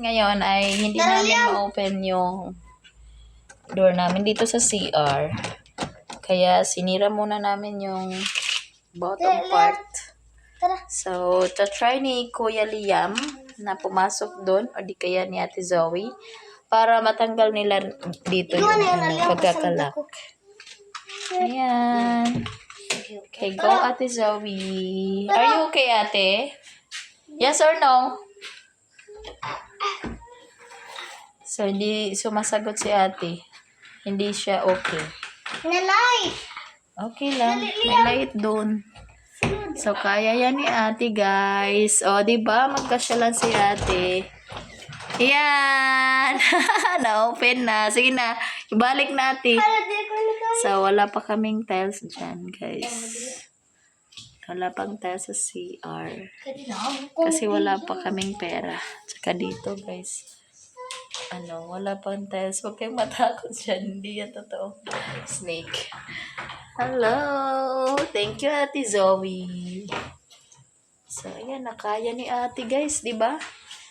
ngayon ay hindi namin ma-open yung door namin dito sa CR. Kaya sinira muna namin yung bottom part. So, try ni Kuya Liam na pumasok doon o di kaya ni Ate Zoe para matanggal nila dito yung ano, pagkakalak. Ayan. Okay, go Ate Zoe. Are you okay, Ate? Yes or no? So, hindi sumasagot si Ate. Hindi siya okay. Nalay! Okay lang. May light doon. So, kaya yan ni ate, guys. O, di ba Magkasya lang si ate. Yan! Na-open na. Sige na. Ibalik natin. So, wala pa kaming tiles dyan, guys. Wala pang tiles sa CR. Kasi wala pa kaming pera. Tsaka dito, guys. Ano, wala pang tiles. Huwag kayong matakot dyan. Hindi yan totoo. Snake. Hello! Thank you, Ate Zoe. So, ayan, nakaya ni ate, guys, di ba?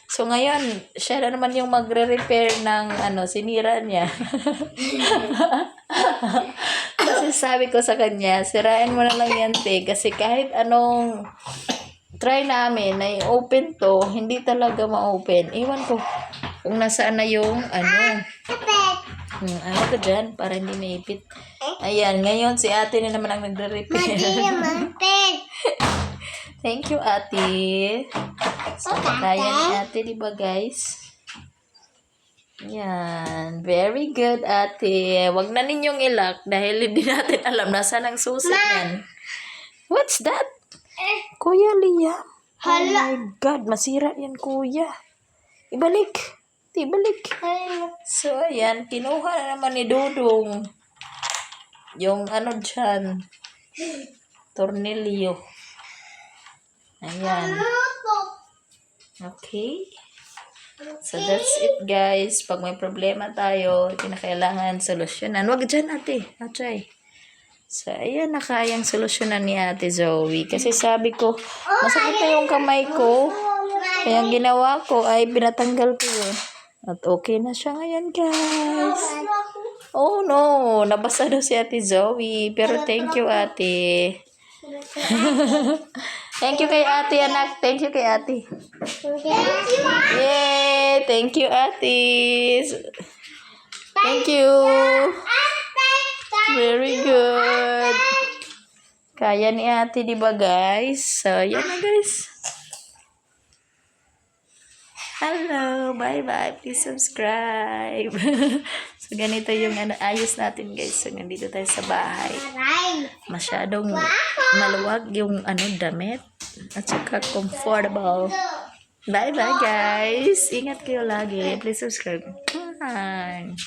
So, ngayon, siya na naman yung magre-repair ng, ano, sinira niya. sabi ko sa kanya, sirain mo na lang yan, te. Kasi kahit anong try namin na i-open to, hindi talaga ma-open. Iwan ko kung nasaan na yung, ano, Hmm, ano ka dyan? Para hindi maipit. Ayan, ngayon si ate na naman ang nagre-repair. Thank you, ate. So, kaya ni ate, di ba, guys? Yan. Very good, ate. Wag na ninyong ilak dahil hindi natin alam nasaan ang susi yan. What's that? Kuya Liam. Hala. Oh my God, masira yan, kuya. Ibalik. Ibalik. So, ayan, kinuha na naman ni Dudong yung ano dyan, tornilyo. Ayan. Okay. So, that's it, guys. Pag may problema tayo, kinakailangan solusyonan. Huwag dyan, ate. Atray. So, ayan, nakayang solusyonan ni ate Zoe. Kasi sabi ko, masakit na yung kamay ko. Kaya ginawa ko ay pinatanggal ko yun. At okay na siya ngayon, guys. Oh no, nabasa daw si Ate Zoe. Pero thank you, Ate. thank you kay Ate, anak. Thank you kay Ate. Yay! Thank you, Ate. Thank you. Very good. Kaya ni Ate, di ba, guys? So, yan na, guys. Hello, bye-bye. Please subscribe. so, ganito yung ano, ayos natin, guys. So, nandito tayo sa bahay. Masyadong maluwag yung ano, damit. At saka comfortable. Bye-bye, guys. Ingat kayo lagi. Please subscribe. Bye.